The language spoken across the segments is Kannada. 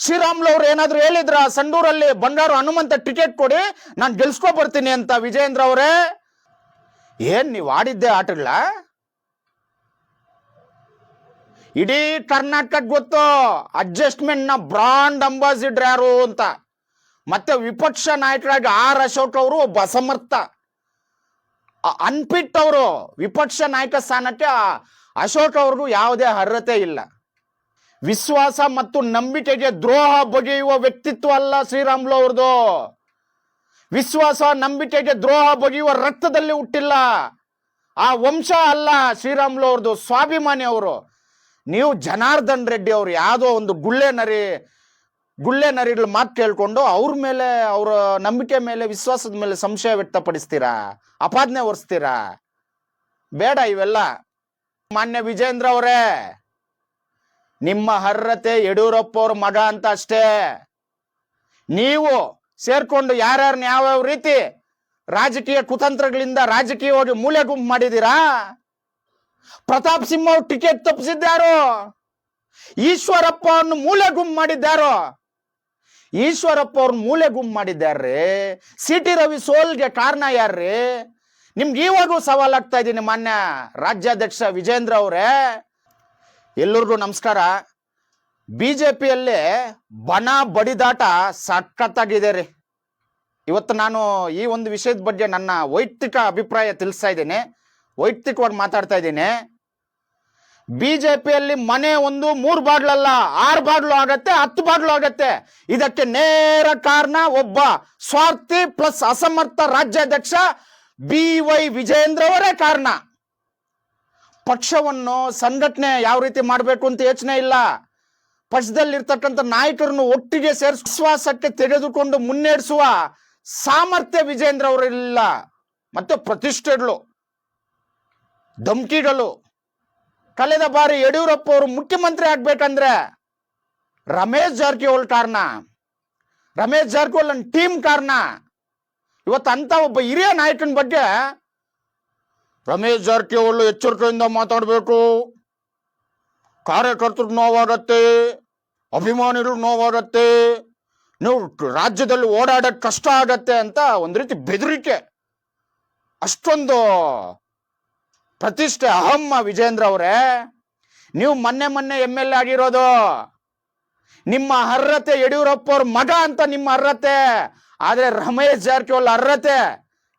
ಶ್ರೀರಾಮ್ಲು ಅವ್ರು ಏನಾದ್ರು ಹೇಳಿದ್ರ? ಸಂಡೂರಲ್ಲಿ ಬಂಡಾರು ಹನುಮಂತ ಟಿಕೆಟ್ ಕೊಡಿ, ನಾನು ಗೆಲ್ಸ್ಕೊ ಬರ್ತೀನಿ ಅಂತ ವಿಜಯೇಂದ್ರ ಅವರೇ. ಏನ್ ನೀವು ಆಡಿದ್ದೆ ಆಟಗಳ ಇಡೀ ಕರ್ನಾಟಕ ಗೊತ್ತು ಅಡ್ಜಸ್ಟ್ಮೆಂಟ್ನ ಬ್ರಾಂಡ್ ಅಂಬಾಸಿಡರ್ ಯಾರು ಅಂತ. ಮತ್ತೆ ವಿಪಕ್ಷ ನಾಯಕರಾಗಿ ಆರ್ ಅಶೋಕ್ ಅವರು ಒಬ್ಬ ಅಸಮರ್ಥ. ಅನ್ಪಿಟ್ ಅವರು, ವಿಪಕ್ಷ ನಾಯಕ ಸ್ಥಾನಕ್ಕೆ ಅಶೋಕ್ ಅವ್ರಿಗೂ ಯಾವುದೇ ಅರ್ಹತೆ ಇಲ್ಲ. ವಿಶ್ವಾಸ ಮತ್ತು ನಂಬಿಕೆಗೆ ದ್ರೋಹ ಬಗೆಯುವ ವ್ಯಕ್ತಿತ್ವ ಅಲ್ಲ ಶ್ರೀರಾಮ್ಲು ಅವ್ರದ್ದು. ವಿಶ್ವಾಸ, ನಂಬಿಕೆಗೆ ದ್ರೋಹ ಬಗೆಯುವ ರಕ್ತದಲ್ಲಿ ಹುಟ್ಟಿಲ್ಲ. ಆ ವಂಶ ಅಲ್ಲ ಶ್ರೀರಾಮ್ಲು ಅವ್ರದ್ದು, ಸ್ವಾಭಿಮಾನಿ ಅವರು. ನೀವು ಜನಾರ್ದನ್ ರೆಡ್ಡಿ ಅವರು ಯಾವುದೋ ಒಂದು ಗುಳ್ಳೆ ನರಿ, ಗುಳ್ಳೆ ನರಿಗಳ ಮಾತು ಕೇಳ್ಕೊಂಡು ಅವ್ರ ಮೇಲೆ, ಅವರ ನಂಬಿಕೆ ಮೇಲೆ, ವಿಶ್ವಾಸದ ಮೇಲೆ ಸಂಶಯ ವ್ಯಕ್ತಪಡಿಸ್ತೀರಾ? ಅಪಾದನೆ ಒರೆಸ್ತೀರಾ? ಬೇಡ ಇವೆಲ್ಲ. ಮಾನ್ಯ ವಿಜೇಂದ್ರ ಅವರೇ ನಿಮ್ಮ ಅರ್ಹತೆ ಯಡಿಯೂರಪ್ಪ ಅವ್ರ ಮಗ ಅಂತ ಅಷ್ಟೇ. ನೀವು ಸೇರ್ಕೊಂಡು ಯಾರ್ಯಾರನ್ನ ಯಾವ್ಯಾವ ರೀತಿ ರಾಜಕೀಯ ಕುತಂತ್ರಗಳಿಂದ ರಾಜಕೀಯವಾಗಿ ಮೂಲೆ ಗುಂಪು ಮಾಡಿದೀರಾ ಪ್ರತಾಪ್ ಸಿಂಹ ಅವ್ರು ಟಿಕೆಟ್ ತಪ್ಪಿಸಿದ್ದಾರೋ ಈಶ್ವರಪ್ಪ ಅವ್ರನ್ನ ಮೂಲೆ ಗುಂಪು ಮಾಡಿದ್ದಾರೋ ಈಶ್ವರಪ್ಪ ಅವ್ರನ್ನ ಮೂಲೆ ಗುಂಪು ಮಾಡಿದ್ದಾರ್ರಿ ಸಿ ಟಿ ರವಿ ಸೋಲ್ಗೆ ಕಾರಣ ಯಾರ್ರಿ? ನಿಮ್ಗೆ ಇವಾಗೂ ಸವಾಲಾಗ್ತಾ ಇದ್ದೀನಿ ಮಾನ್ಯ ರಾಜ್ಯಾಧ್ಯಕ್ಷ ವಿಜೇಂದ್ರ ಅವರೇ. ಎಲ್ಲರಿಗೂ ನಮಸ್ಕಾರ. ಬಿ ಜೆ ಪಿಯಲ್ಲಿ ಬಣ ಬಡಿದಾಟ ಸಖತ್ತಾಗಿದೆ ರೀ. ಇವತ್ತು ನಾನು ಈ ಒಂದು ವಿಷಯದ ಬಗ್ಗೆ ನನ್ನ ವೈಯಕ್ತಿಕ ಅಭಿಪ್ರಾಯ ತಿಳಿಸ್ತಾ ಇದ್ದೀನಿ. ವೈಯಕ್ತಿಕವಾಗಿ ಮಾತಾಡ್ತಾ ಇದ್ದೀನಿ. ಬಿಜೆಪಿಯಲ್ಲಿ ಮನೆ ಒಂದು, ಮೂರು ಬಾಗ್ಲಲ್ಲ, ಆರು ಬಾಗ್ಲು ಆಗತ್ತೆ, ಹತ್ತು ಬಾಗ್ಲು ಆಗತ್ತೆ. ಇದಕ್ಕೆ ನೇರ ಕಾರಣ ಒಬ್ಬ ಸ್ವಾರ್ಥಿ ಪ್ಲಸ್ ಅಸಮರ್ಥ ರಾಜ್ಯಾಧ್ಯಕ್ಷ ಬಿ ವೈ ವಿಜಯೇಂದ್ರ ಅವರೇ ಕಾರಣ. ಪಕ್ಷವನ್ನು ಸಂಘಟನೆ ಯಾವ ರೀತಿ ಮಾಡಬೇಕು ಅಂತ ಯೋಚನೆ ಇಲ್ಲ. ಪಕ್ಷದಲ್ಲಿರ್ತಕ್ಕಂಥ ನಾಯಕರನ್ನು ಒಟ್ಟಿಗೆ ಸೇರಿಸಿ, ವಿಶ್ವಾಸಕ್ಕೆ ತೆಗೆದುಕೊಂಡು ಮುನ್ನಡೆಸುವ ಸಾಮರ್ಥ್ಯ ವಿಜೇಂದ್ರ ಅವರಿಲ್ಲ ಮತ್ತೆ ಪ್ರತಿಷ್ಠೆಗಳು, ಧಮ್ಕಿಗಳು. ಕಳೆದ ಬಾರಿ ಯಡಿಯೂರಪ್ಪ ಅವರು ಮುಖ್ಯಮಂತ್ರಿ ಆಗ್ಬೇಕಂದ್ರೆ ರಮೇಶ್ ಜಾರಕಿಹೊಳಿ ಕಾರಣ. ರಮೇಶ್ ಜಾರಕಿಹೊಳಿ ಟೀಮ್ ಕಾರಣ. ಇವತ್ತು ಅಂತ ಒಬ್ಬ ಹಿರಿಯ ನಾಯಕನ ಬಗ್ಗೆ ರಮೇಶ್ ಜಾರಕಿಹೊಳಿ ಎಚ್ಚರಿಕೆಯಿಂದ ಮಾತಾಡಬೇಕು. ಕಾರ್ಯಕರ್ತರು ನೋವಾಗತ್ತೆ ಅಭಿಮಾನಿಗಳು ನೋವಾಗತ್ತೆ, ನೀವು ರಾಜ್ಯದಲ್ಲಿ ಓಡಾಡಕ್ಕೆ ಕಷ್ಟ ಆಗತ್ತೆ ಅಂತ ಒಂದು ರೀತಿ ಬೆದರಿಕೆ. ಅಷ್ಟೊಂದು ಪ್ರತಿಷ್ಠೆ ಅಹಮ್ಮ ವಿಜೇಂದ್ರ ಅವರೇ. ನೀವು ಮೊನ್ನೆ ಮೊನ್ನೆ ಎಂ ಎಲ್ ಆಗಿರೋದು. ನಿಮ್ಮ ಅರ್ಹತೆ ಯಡಿಯೂರಪ್ಪ ಅವ್ರ ಮಗ ಅಂತ ನಿಮ್ಮ ಅರ್ಹತೆ. ಆದರೆ ರಮೇಶ್ ಜಾರಕಿಹೊಳಿ ಅರ್ಹತೆ.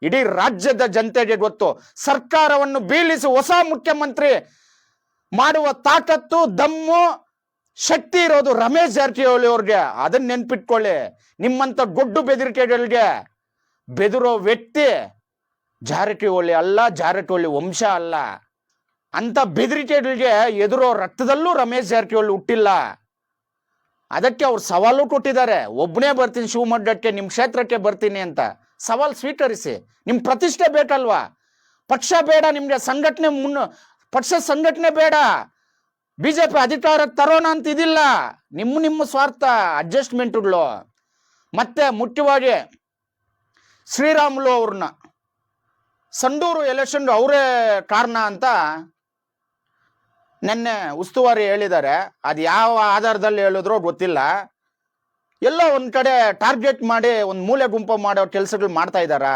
ಇಡೀ ರಾಜ್ಯದ ಜನತೆಗೆ ಗೊತ್ತು. ಸರ್ಕಾರವನ್ನು ಬೀಳಿಸಿ ಹೊಸ ಮುಖ್ಯಮಂತ್ರಿ ಮಾಡುವ ತಾಕತ್ತು, ದಮ್ಮು, ಶಕ್ತಿ ಇರೋದು ರಮೇಶ್ ಜಾರಕಿಹೊಳಿ ಅವ್ರಿಗೆ. ಅದನ್ನ ನೆನ್ಪಿಟ್ಕೊಳ್ಳಿ. ನಿಮ್ಮಂತ ಗೊಡ್ಡು ಬೆದರಿಕೆಗಳಿಗೆ ಬೆದರೋ ವ್ಯಕ್ತಿ ಜಾರಕಿಹೊಳಿ ಅಲ್ಲ, ಜಾರಕಿಹೊಳಿ ವಂಶ ಅಲ್ಲ. ಅಂತ ಬೆದರಿಕೆಗಳಿಗೆ ಎದುರೋ ರಕ್ತದಲ್ಲೂ ರಮೇಶ್ ಜಾರಕಿಹೊಳಿ ಹುಟ್ಟಿಲ್ಲ. ಅದಕ್ಕೆ ಅವ್ರು ಸವಾಲು ಕೊಟ್ಟಿದ್ದಾರೆ. ಒಬ್ಬನೇ ಬರ್ತೀನಿ ಶಿವಮೊಗ್ಗಕ್ಕೆ ನಿಮ್ಮ ಕ್ಷೇತ್ರಕ್ಕೆ ಬರ್ತೀನಿ ಅಂತ. ಸವಾಲ್ ಸ್ವೀಕರಿಸಿ. ನಿಮ್ಮ ಪ್ರತಿಷ್ಠೆ ಬೇಕಲ್ವಾ? ಪಕ್ಷ ಬೇಡ, ನಿಮಗೆ ಸಂಘಟನೆ ಮುನ್ನ, ಪಕ್ಷ ಸಂಘಟನೆ ಬೇಡ. ಬಿಜೆಪಿ ಅಧಿಕಾರಕ್ಕೆ ತರೋಣ ಅಂತ ಇದಿಲ್ಲ. ನಿಮ್ಮ ನಿಮ್ಮ ಸ್ವಾರ್ಥ ಅಡ್ಜಸ್ಟ್ಮೆಂಟ್ಗಳು. ಮತ್ತೆ ಮುಖ್ಯವಾಗಿ ಶ್ರೀರಾಮುಲು ಅವ್ರನ್ನ. ಸಂಡೂರು ಎಲೆಕ್ಷನ್ ಅವರೇ ಕಾರಣ ಅಂತ ನೆನ್ನೆ ಉಸ್ತುವಾರಿ ಹೇಳಿದ್ದಾರೆ. ಅದು ಯಾವ ಆಧಾರದಲ್ಲಿ ಹೇಳಿದ್ರೋ ಗೊತ್ತಿಲ್ಲ. ಎಲ್ಲೋ ಒಂದ್ ಕಡೆ ಟಾರ್ಗೆಟ್ ಮಾಡಿ, ಒಂದು ಮೂಲೆ ಗುಂಪು ಮಾಡೋ ಕೆಲಸಗಳು ಮಾಡ್ತಾ ಇದ್ದಾರಾ?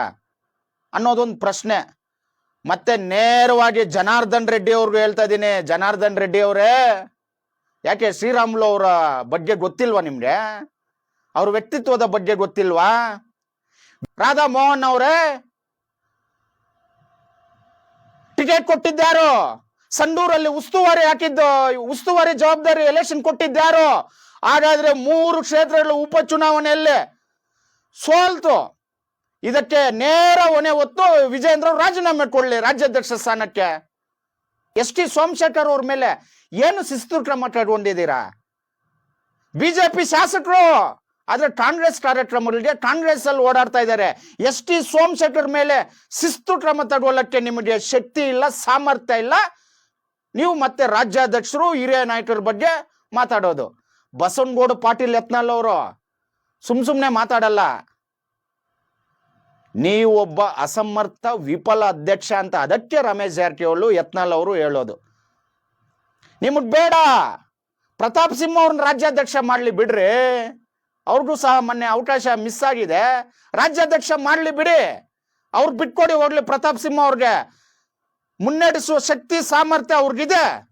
ಅನ್ನೋದೊಂದು ಪ್ರಶ್ನೆ. ಮತ್ತೆ ನೇರವಾಗಿ ಜನಾರ್ದನ್ ರೆಡ್ಡಿ ಅವ್ರಿಗೂ ಹೇಳ್ತಾ ಇದ್ದೀನಿ. ಜನಾರ್ದನ್ ರೆಡ್ಡಿ ಅವರೇ, ಯಾಕೆ ಶ್ರೀರಾಮುಲು ಅವರ ಬಗ್ಗೆ ಗೊತ್ತಿಲ್ವಾ ನಿಮ್ಗೆ? ಅವ್ರ ವ್ಯಕ್ತಿತ್ವದ ಬಗ್ಗೆ ಗೊತ್ತಿಲ್ವಾ? ರಾಧಾ ಮೋಹನ್ ಅವರೇ ಟಿಕೆಟ್ ಕೊಟ್ಟಿದ್ದಾರೋ ಸಂಡೂರಲ್ಲಿ ಉಸ್ತುವಾರಿ ಹಾಕಿದ್ದು, ಉಸ್ತುವಾರಿ ಜವಾಬ್ದಾರಿ ಎಲೆಕ್ಷನ್ ಕೊಟ್ಟಿದ್ದಾರೋ ಹಾಗಾದ್ರೆ ಮೂರು ಕ್ಷೇತ್ರಗಳ ಉಪಚುನಾವಣೆಯಲ್ಲೇ ಸೋಲ್ತು. ಇದಕ್ಕೆ ನೇರ ಹೊಣೆ ಹೊತ್ತು ವಿಜೇಂದ್ರ ರಾಜೀನಾಮೆ ಕೊಡಲಿ ರಾಜ್ಯಾಧ್ಯಕ್ಷ ಸ್ಥಾನಕ್ಕೆ. ಎಸ್ ಟಿ ಸೋಮಶೇಖರ್ ಅವ್ರ ಮೇಲೆ ಏನು ಶಿಸ್ತು ಕ್ರಮ ಕೈಗೊಂಡಿದ್ದೀರಾ? ಬಿಜೆಪಿ ಶಾಸಕರು, ಆದರೆ ಕಾಂಗ್ರೆಸ್ ಕಾರ್ಯಕ್ರಮಗಳಿಗೆ ಕಾಂಗ್ರೆಸ್ ಅಲ್ಲಿ ಓಡಾಡ್ತಾ ಇದ್ದಾರೆ. ಎಸ್ ಟಿ ಸೋಮಶೇಖರ್ ಮೇಲೆ ಶಿಸ್ತು ಕ್ರಮ ತಗೊಳ್ಳಕ್ಕೆ ನಿಮಗೆ ಶಕ್ತಿ ಇಲ್ಲ, ಸಾಮರ್ಥ್ಯ ಇಲ್ಲ. ನೀವು ಮತ್ತೆ ರಾಜ್ಯಾಧ್ಯಕ್ಷರು, ಹಿರಿಯ ನಾಯಕರ ಬಗ್ಗೆ ಮಾತಾಡೋದು. ಬಸವನಗೌಡ ಪಾಟೀಲ್ ಯತ್ನಾಳ್ ಅವರು ಸುಮ್ ಸುಮ್ಮನೆ ಮಾತಾಡಲ್ಲ. ನೀವು ಒಬ್ಬ ಅಸಮರ್ಥ ವಿಫಲ ಅಧ್ಯಕ್ಷ ಅಂತ ಅದಕ್ಕೆ ರಮೇಶ್ ಜಾರಕಿಹೊಳಿ ಯತ್ನಾಳ್ ಅವರು ಹೇಳೋದು. ನಿಮಗ್ ಬೇಡ. ಪ್ರತಾಪ್ ಸಿಂಹ ಅವ್ರನ್ನ ರಾಜ್ಯಾಧ್ಯಕ್ಷ ಮಾಡ್ಲಿ ಬಿಡ್ರಿ. ಅವ್ರಿಗೂ ಸಹ ಮೊನ್ನೆ ಅವಕಾಶ ಮಿಸ್ ಆಗಿದೆ. ರಾಜ್ಯಾಧ್ಯಕ್ಷ ಮಾಡ್ಲಿ ಬಿಡಿ. ಅವ್ರು ಬಿಟ್ಕೊಡಿ ಹೋಗ್ಲಿ ಪ್ರತಾಪ್ ಸಿಂಹ ಅವ್ರಿಗೆ. ಮುನ್ನಡೆಸುವ ಶಕ್ತಿ, ಸಾಮರ್ಥ್ಯ ಅವ್ರಿಗಿದೆ.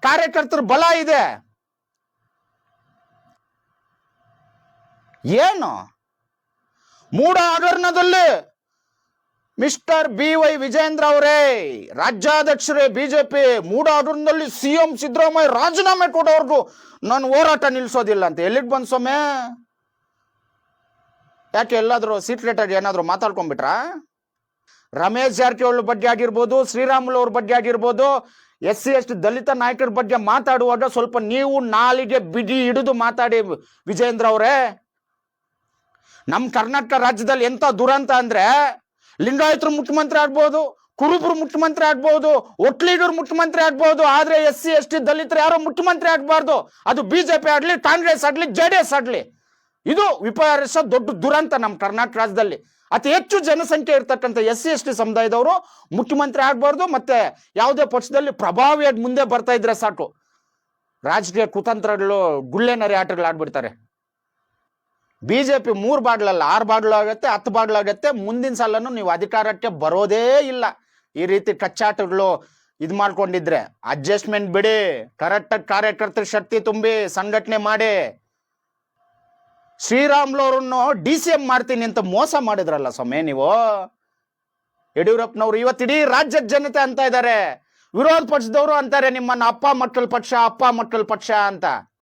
ಕಾರ್ಯಕರ್ತರ ಬಲ ಇದೆ. ಏನು? ಮೂಡ ಹಗರಣದಲ್ಲಿ ಮಿಸ್ಟರ್ ಬಿ ವೈ ವಿಜಯೇಂದ್ರ ಅವರೇ, ರಾಜ್ಯಾಧ್ಯಕ್ಷರೇ, ಬಿಜೆಪಿ ಮೂಡ ಹಗರಣದಲ್ಲಿ ಸಿಎಂ ಸಿದ್ದರಾಮಯ್ಯ ರಾಜೀನಾಮೆ ಕೊಡೋರ್ಗು ನಾನು ಹೋರಾಟ ನಿಲ್ಲಿಸೋದಿಲ್ಲ ಅಂತ. ಎಲ್ಲಿಗೆ ಬಂದ್ ಸೊಮ್ಮೆ ಯಾಕೆ ಎಲ್ಲಾದ್ರೂ ಸೀಕ್ರೆಟ್ ಆಗಿ ಏನಾದ್ರು ಮಾತಾಡ್ಕೊಂಡ್ಬಿಟ್ರಾ? ರಮೇಶ್ ಜಾರಕಿಹೊಳಿ ಬಗ್ಗೆ ಆಗಿರ್ಬೋದು, ಶ್ರೀರಾಮುಲು ಅವ್ರ ಬಗ್ಗೆ ಆಗಿರ್ಬೋದು, ಎಸ್ ಸಿ, ಎಸ್ ಟಿ ದಲಿತ ನಾಯಕರ ಬಗ್ಗೆ ಮಾತಾಡುವಾಗ ಸ್ವಲ್ಪ ನೀವು ನಾಲಿಗೆ ಬಿಗಿ ಹಿಡಿದು ಮಾತಾಡಿ ವಿಜಯೇಂದ್ರ ಅವರೇ. ನಮ್ಮ ಕರ್ನಾಟಕ ರಾಜ್ಯದಲ್ಲಿ ಎಂತ ದುರಂತ ಅಂದ್ರೆ ಲಿಂಗಾಯತರು ಮುಖ್ಯಮಂತ್ರಿ ಆಗ್ಬೋದು, ಕುರುಬರು ಮುಖ್ಯಮಂತ್ರಿ ಆಗ್ಬಹುದು ಒಟ್ಲೀಗರು ಮುಖ್ಯಮಂತ್ರಿ ಆಗ್ಬಹುದು ಆದ್ರೆ ಎಸ್ ಸಿ, ಎಸ್ ಟಿ, ದಲಿತರು ಯಾರೋ ಮುಖ್ಯಮಂತ್ರಿ ಆಗ್ಬಾರ್ದು. ಅದು ಬಿಜೆಪಿ ಆಗ್ಲಿ, ಕಾಂಗ್ರೆಸ್ ಆಗ್ಲಿ ಜೆ ಡಿ ಎಸ್ ಆಗ್ಲಿ. ಇದು ವಿಪಾರಿಸ ದೊಡ್ಡ ದುರಂತ ನಮ್ಮ ಕರ್ನಾಟಕ ರಾಜ್ಯದಲ್ಲಿ. ಅತಿ ಹೆಚ್ಚು ಜನಸಂಖ್ಯೆ ಇರ್ತಕ್ಕಂಥ ಎಸ್ ಸಿ, ಎಸ್ ಟಿ ಸಮುದಾಯದವರು ಮುಖ್ಯಮಂತ್ರಿ ಆಗ್ಬಾರ್ದು, ಮತ್ತೆ ಯಾವುದೇ ಪಕ್ಷದಲ್ಲಿ ಪ್ರಭಾವಿಯಾಗಿ ಮುಂದೆ ಬರ್ತಾ ಇದ್ರೆ ಸಾಕು. ರಾಜಕೀಯ ಕುತಂತ್ರಗಳು ಗುಳ್ಳೆನರಿ ಆಟಗಳು ಆಡ್ಬಿಡ್ತಾರೆ. ಬಿಜೆಪಿ ಮೂರು ಬಾಡ್ಲಲ್ಲ, ಆರು ಬಾಡ್ಲು ಆಗುತ್ತೆ ಹತ್ತು ಬಾಡ್ಲು ಆಗತ್ತೆ ಮುಂದಿನ ಸಲನು ನೀವು ಅಧಿಕಾರಕ್ಕೆ ಬರೋದೇ ಇಲ್ಲ. ಈ ರೀತಿ ಕಚ್ಚಾಟಗಳು ಇದು ಮಾಡ್ಕೊಂಡಿದ್ರೆ ಅಡ್ಜಸ್ಟ್ಮೆಂಟ್ ಬಿಡಿ ಕರೆಕ್ಟಾಗಿ ಕಾರ್ಯಕರ್ತರ ಶಕ್ತಿ ತುಂಬಿ ಸಂಘಟನೆ ಮಾಡಿ. ಶ್ರೀರಾಮ್ಲು ಅವ್ರನ್ನು ಡಿ ಸಿ ಎಂ ಮಾಡ್ತೀನಿ ಅಂತ ಮೋಸ ಮಾಡಿದ್ರಲ್ಲ ಸ್ವಾಮಿ ನೀವು? ಯಡಿಯೂರಪ್ಪನವ್ರು ಇವತ್ತು ಇಡೀ ರಾಜ್ಯದ ಜನತೆ ಅಂತ ಇದ್ದಾರೆ ವಿರೋಧ ಪಕ್ಷದವರು ಅಂತಾರೆ ನಿಮ್ಮನ್ನ ಅಪ್ಪ ಮಕ್ಕಳ ಪಕ್ಷ, ಅಪ್ಪ ಮಕ್ಕಳ ಪಕ್ಷ ಅಂತ.